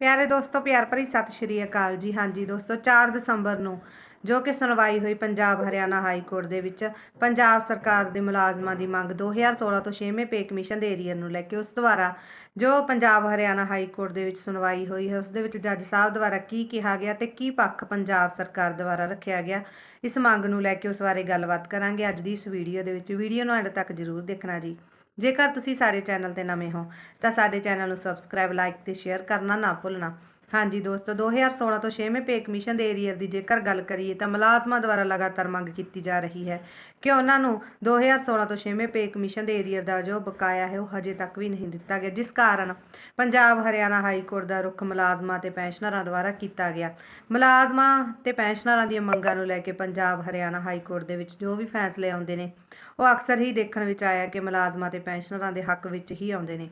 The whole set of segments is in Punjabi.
ਪਿਆਰੇ ਦੋਸਤੋ ਪਿਆਰ ਭਰੀ ਸਤਿ ਸ਼੍ਰੀ ਅਕਾਲ ਜੀ। ਹਾਂਜੀ ਦੋਸਤੋ 4 ਦਸੰਬਰ ਨੂੰ ਜੋ ਕਿ ਸੁਣਵਾਈ ਹੋਈ ਪੰਜਾਬ ਹਰਿਆਣਾ ਹਾਈ ਕੋਰਟ ਦੇ ਵਿੱਚ। ਪੰਜਾਬ ਸਰਕਾਰ ਦੇ ਮੁਲਾਜ਼ਮਾਂ ਦੀ ਮੰਗ 2016 ਤੋਂ 6ਵੇਂ ਪੇ ਕਮਿਸ਼ਨ ਦੇ ਏਰੀਅਰ ਨੂੰ ਲੈ ਕੇ ਉਸ ਦੁਆਰਾ ਜੋ ਪੰਜਾਬ ਹਰਿਆਣਾ ਹਾਈ ਕੋਰਟ ਦੇ ਵਿੱਚ ਸੁਣਵਾਈ ਹੋਈ ਹੈ, ਉਸ ਦੇ ਵਿੱਚ ਜੱਜ ਸਾਹਿਬ ਦੁਆਰਾ ਕੀ ਕਿਹਾ ਗਿਆ ਤੇ ਕੀ ਪੱਖ ਪੰਜਾਬ ਸਰਕਾਰ ਦੁਆਰਾ ਰੱਖਿਆ ਗਿਆ, ਇਸ ਮੰਗ ਨੂੰ ਲੈ ਕੇ ਉਸ ਬਾਰੇ ਗੱਲਬਾਤ ਕਰਾਂਗੇ ਅੱਜ ਦੀ ਇਸ ਵੀਡੀਓ ਦੇ ਵਿੱਚ। ਵੀਡੀਓ ਨੂੰ ਐਂਡ ਤੱਕ ਜ਼ਰੂਰ ਦੇਖਣਾ ਜੀ। ਜੇਕਰ ਤੁਸੀਂ ਸਾਡੇ ਚੈਨਲ ਤੇ ਨਵੇਂ ਹੋ, ਤਾਂ ਸਾਡੇ ਚੈਨਲ ਨੂੰ ਸਬਸਕ੍ਰਾਈਬ, ਲਾਈਕ ਤੇ ਸ਼ੇਅਰ ਕਰਨਾ ਨਾ ਭੁੱਲਣਾ। ਹਾਂਜੀ ਦੋਸਤੋ 2016 ਤੋਂ 6ਵੇਂ ਪੇ ਕਮਿਸ਼ਨ ਦੇ ਏਰੀਅਰ ਦੀ ਜੇਕਰ ਗੱਲ ਕਰੀਏ ਤਾਂ ਮੁਲਾਜ਼ਮਾਂ ਦੁਆਰਾ ਲਗਾਤਾਰ ਮੰਗ ਕੀਤੀ ਜਾ ਰਹੀ ਹੈ ਕਿ ਉਹਨਾਂ ਨੂੰ 2016 ਤੋਂ 6ਵੇਂ ਪੇ ਕਮਿਸ਼ਨ ਦੇ ਏਰੀਅਰ ਦਾ ਜੋ ਬਕਾਇਆ ਹੈ ਉਹ ਹਜੇ ਤੱਕ ਵੀ ਨਹੀਂ ਦਿੱਤਾ ਗਿਆ, ਜਿਸ ਕਾਰਨ ਪੰਜਾਬ, ਹਰਿਆਣਾ ਹਾਈ ਕੋਰਟ ਦਾ ਰੁਖ ਮੁਲਾਜ਼ਮਾਂ ਤੇ ਪੈਨਸ਼ਨਰਾਂ ਦੁਆਰਾ ਕੀਤਾ ਗਿਆ। ਮੁਲਾਜ਼ਮਾਂ ਤੇ ਪੈਨਸ਼ਨਰਾਂ ਦੀਆਂ ਮੰਗਾਂ ਨੂੰ ਲੈ ਕੇ ਪੰਜਾਬ, ਹਰਿਆਣਾ ਹਾਈ ਕੋਰਟ ਦੇ ਵਿੱਚ ਜੋ ਵੀ ਫੈਸਲੇ ਆਉਂਦੇ ਨੇ, ਉਹ ਅਕਸਰ ਹੀ ਦੇਖਣ ਵਿੱਚ ਆਇਆ ਕਿ ਮੁਲਾਜ਼ਮਾਂ ਤੇ ਪੈਨਸ਼ਨਰਾਂ ਦੇ ਹੱਕ ਵਿੱਚ ਹੀ ਆਉਂਦੇ ਨੇ,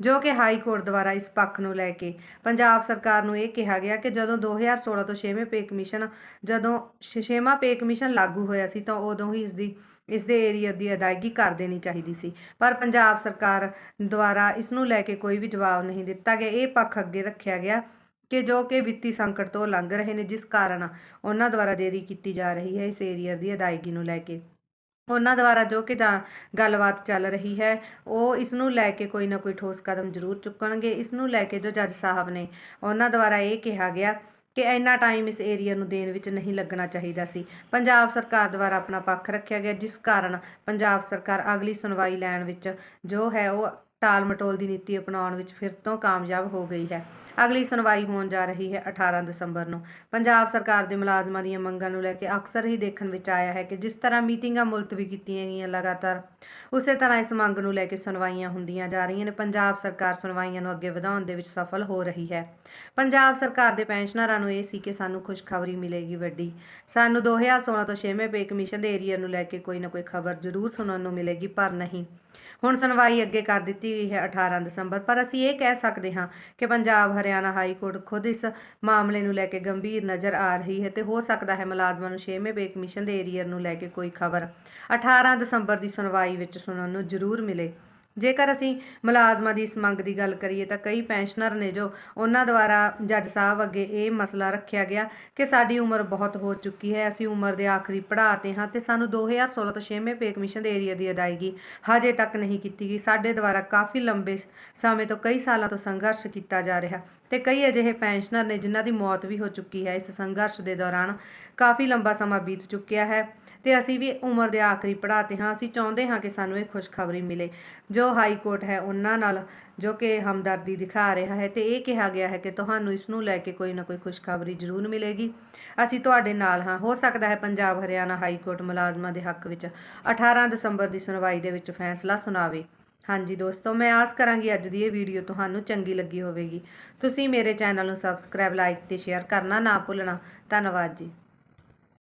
ਜੋ ਕਿ ਹਾਈ ਕੋਰਟ ਦੁਆਰਾ ਇਸ ਪੱਖ ਨੂੰ ਲੈ ਕੇ ਪੰਜਾਬ ਸਰਕਾਰ ਨੂੰ ਇਹ ਕਿਹਾ ਗਿਆ ਕਿ ਜਦੋਂ 2016 ਤੋਂ 6ਵੇਂ ਪੇ ਕਮਿਸ਼ਨ, ਜਦੋਂ 6ਵਾਂ ਪੇ ਕਮਿਸ਼ਨ ਲਾਗੂ ਹੋਇਆ ਸੀ ਤਾਂ ਉਦੋਂ ਹੀ ਇਸ ਦੀ ਇਸ ਦੇ ਏਰੀਆ ਦੀ ਅਦਾਇਗੀ ਕਰ ਦੇਣੀ ਚਾਹੀਦੀ ਸੀ। ਪਰ ਪੰਜਾਬ ਸਰਕਾਰ ਦੁਆਰਾ ਇਸ ਨੂੰ ਲੈ ਕੇ ਕੋਈ ਵੀ ਜਵਾਬ ਨਹੀਂ ਦਿੱਤਾ ਗਿਆ। ਇਹ ਪੱਖ ਅੱਗੇ ਰੱਖਿਆ ਗਿਆ ਕਿ ਜੋ ਕਿ ਵਿੱਤੀ ਸੰਕਟ ਤੋਂ ਲੰਘ ਰਹੇ ਨੇ, ਜਿਸ ਕਾਰਨ ਉਹਨਾਂ ਦੁਆਰਾ ਦੇਰੀ ਕੀਤੀ ਜਾ ਰਹੀ ਹੈ ਇਸ ਏਰੀਆ ਦੀ ਅਦਾਇਗੀ ਨੂੰ ਲੈ ਕੇ। ਉਹਨਾਂ ਦੁਆਰਾ ਜੋ ਕਿ ਜਾਂ ਗੱਲਬਾਤ ਚੱਲ ਰਹੀ ਹੈ, ਉਹ ਇਸ ਨੂੰ ਲੈ ਕੇ ਕੋਈ ਨਾ ਕੋਈ ਠੋਸ ਕਦਮ ਜ਼ਰੂਰ ਚੁੱਕਣਗੇ। ਇਸ ਨੂੰ ਲੈ ਕੇ ਜੋ ਜੱਜ ਸਾਹਿਬ ਨੇ ਉਹਨਾਂ ਦੁਆਰਾ ਇਹ ਕਿਹਾ ਗਿਆ ਕਿ ਇੰਨਾ ਟਾਈਮ ਇਸ ਏਰੀਆ ਨੂੰ ਦੇਣ ਵਿੱਚ ਨਹੀਂ ਲੱਗਣਾ ਚਾਹੀਦਾ ਸੀ। ਪੰਜਾਬ ਸਰਕਾਰ ਦੁਆਰਾ ਆਪਣਾ ਪੱਖ ਰੱਖਿਆ ਗਿਆ, ਜਿਸ ਕਾਰਨ ਪੰਜਾਬ ਸਰਕਾਰ ਅਗਲੀ ਸੁਣਵਾਈ ਲੈਣ ਵਿੱਚ ਜੋ ਹੈ ਉਹ ਟਾਲ ਮਟੋਲ ਦੀ ਨੀਤੀ ਅਪਣਾਉਣ ਵਿੱਚ ਫਿਰ ਤੋਂ ਕਾਮਯਾਬ ਹੋ ਗਈ ਹੈ। ਅਗਲੀ ਸੁਣਵਾਈ ਹੋਣ ਜਾ ਰਹੀ ਹੈ 18 ਦਸੰਬਰ ਨੂੰ। ਪੰਜਾਬ ਸਰਕਾਰ ਦੇ ਮੁਲਾਜ਼ਮਾਂ ਦੀਆਂ ਮੰਗਾਂ ਨੂੰ ਲੈ ਕੇ ਅਕਸਰ ਹੀ ਦੇਖਣ ਵਿੱਚ ਆਇਆ ਹੈ ਕਿ ਜਿਸ ਤਰ੍ਹਾਂ ਮੀਟਿੰਗਾਂ ਮੁਲਤਵੀ ਕੀਤੀਆਂ ਗਈਆਂ ਲਗਾਤਾਰ, ਉਸੇ ਤਰ੍ਹਾਂ ਇਸ ਮੰਗ ਨੂੰ ਲੈ ਕੇ ਸੁਣਵਾਈਆਂ ਹੁੰਦੀਆਂ ਜਾ ਰਹੀਆਂ ਨੇ। ਪੰਜਾਬ ਸਰਕਾਰ ਸੁਣਵਾਈਆਂ ਨੂੰ ਅੱਗੇ ਵਧਾਉਣ ਦੇ ਵਿੱਚ ਸਫਲ ਹੋ ਰਹੀ ਹੈ। ਪੰਜਾਬ ਸਰਕਾਰ ਦੇ ਪੈਨਸ਼ਨਰਾਂ ਨੂੰ ਇਹ ਸੀ ਕਿ ਸਾਨੂੰ ਖੁਸ਼ਖਬਰੀ ਮਿਲੇਗੀ ਵੱਡੀ। ਸਾਨੂੰ 2016 ਤੋਂ 6ਵੇਂ ਪੇ ਕਮਿਸ਼ਨ ਦੇ ਏਰੀਆ ਨੂੰ ਲੈ ਕੇ ਕੋਈ ਨਾ ਕੋਈ ਖਬਰ ਜ਼ਰੂਰ ਸੁਣਨ ਨੂੰ ਮਿਲੇਗੀ, ਪਰ ਨਹੀਂ। ਹੁਣ ਸੁਣਵਾਈ ਅੱਗੇ ਕਰ ਦਿੱਤੀ ਗਈ ਹੈ 18 ਦਸੰਬਰ, ਪਰ ਅਸੀਂ ਇਹ ਕਹਿ ਸਕਦੇ ਹਾਂ ਕਿ ਪੰਜਾਬ ਹਰਿਆਣਾ ਹਾਈ ਕੋਰਟ ਖੁਦ ਇਸ ਮਾਮਲੇ ਨੂੰ ਲੈ ਕੇ ਗੰਭੀਰ ਨਜ਼ਰ ਆ ਰਹੀ ਹੈ ਤੇ ਹੋ ਸਕਦਾ ਹੈ ਮੁਲਾਜ਼ਮਾਂ ਨੂੰ 6ਵੇਂ ਪੇ ਕਮਿਸ਼ਨ ਦੇ ਏਰੀਅਰ ਨੂੰ ਲੈ ਕੇ ਕੋਈ ਖਬਰ। 18 ਦਸੰਬਰ ਦੀ ਸੁਣਵਾਈ ਵਿੱਚ ਸੁਣਨ ਨੂੰ ਜ਼ਰੂਰ ਮਿਲੇ। ਜੇਕਰ ਅਸੀਂ ਮੁਲਾਜ਼ਮਾਂ ਦੀ ਇਸ ਮੰਗ ਦੀ ਗੱਲ ਕਰੀਏ ਤਾਂ ਕਈ ਪੈਨਸ਼ਨਰ ਨੇ ਜੋ ਉਹਨਾਂ ਦੁਆਰਾ ਜੱਜ ਸਾਹਿਬ ਅੱਗੇ ਇਹ ਮਸਲਾ ਰੱਖਿਆ ਗਿਆ ਕਿ ਸਾਡੀ ਉਮਰ ਬਹੁਤ ਹੋ ਚੁੱਕੀ ਹੈ, ਅਸੀਂ ਉਮਰ ਦੇ ਆਖਰੀ ਪੜਾਅ ਤੇ ਹਾਂ ਤੇ ਸਾਨੂੰ 2016 ਤੋਂ 6ਵੇਂ ਪੇ ਕਮਿਸ਼ਨ ਦੇ ਏਰੀਆ ਦੀ ਅਦਾਇਗੀ ਹਜੇ ਤੱਕ ਨਹੀਂ ਕੀਤੀ ਗਈ। ਸਾਡੇ ਦੁਆਰਾ ਕਾਫੀ ਲੰਬੇ ਸਮੇਂ ਤੋਂ ਕਈ ਸਾਲਾਂ ਤੋਂ ਸੰਘਰਸ਼ ਕੀਤਾ ਜਾ ਰਿਹਾ ਤੇ ਕਈ ਅਜਿਹੇ ਪੈਨਸ਼ਨਰ ਨੇ ਜਿਨ੍ਹਾਂ ਦੀ ਮੌਤ ਵੀ ਹੋ ਚੁੱਕੀ ਹੈ। ਇਸ ਸੰਘਰਸ਼ ਦੇ ਦੌਰਾਨ ਕਾਫੀ ਲੰਬਾ ਸਮਾਂ ਬੀਤ ਚੁੱਕਿਆ ਹੈ। ਤੇ ਅਸੀਂ ਵੀ ਉਮਰ ਦੇ ਆਖਰੀ ਪੜਾਅ ਤੇ ਹਾਂ, ਅਸੀਂ ਚਾਹੁੰਦੇ ਹਾਂ ਕਿ ਸਾਨੂੰ ਇਹ ਖੁਸ਼ਖਬਰੀ ਮਿਲੇ। ਜੋ ਹਾਈ ਕੋਰਟ ਹੈ ਉਹਨਾਂ ਨਾਲ ਜੋ ਕਿ ਹਮਦਰਦੀ ਦਿਖਾ ਰਿਹਾ ਹੈ ਤੇ ਇਹ ਕਿਹਾ ਗਿਆ ਹੈ ਕਿ ਤੁਹਾਨੂੰ ਇਸ ਨੂੰ ਲੈ ਕੇ ਕੋਈ ਨਾ ਕੋਈ ਖੁਸ਼ਖਬਰੀ ਜ਼ਰੂਰ ਮਿਲੇਗੀ। ਅਸੀਂ ਤੁਹਾਡੇ ਨਾਲ ਹਾਂ। ਹੋ ਸਕਦਾ ਹੈ ਪੰਜਾਬ ਹਰਿਆਣਾ ਹਾਈ ਕੋਰਟ ਮੁਲਾਜ਼ਮਾਂ ਦੇ ਹੱਕ ਵਿੱਚ 18 ਦਸੰਬਰ ਦੀ ਸੁਣਵਾਈ ਦੇ ਵਿੱਚ ਫੈਸਲਾ ਸੁਣਾਵੇ। ਹਾਂਜੀ ਦੋਸਤੋ, ਮੈਂ ਆਸ ਕਰਾਂਗੀ ਅੱਜ ਦੀ ਇਹ ਵੀਡੀਓ ਤੁਹਾਨੂੰ ਚੰਗੀ ਲੱਗੀ ਹੋਵੇਗੀ। ਤੁਸੀਂ ਮੇਰੇ ਚੈਨਲ ਨੂੰ ਸਬਸਕ੍ਰਾਈਬ, ਲਾਈਕ ਤੇ ਸ਼ੇਅਰ ਕਰਨਾ ਨਾ ਭੁੱਲਣਾ। ਧੰਨਵਾਦ ਜੀ।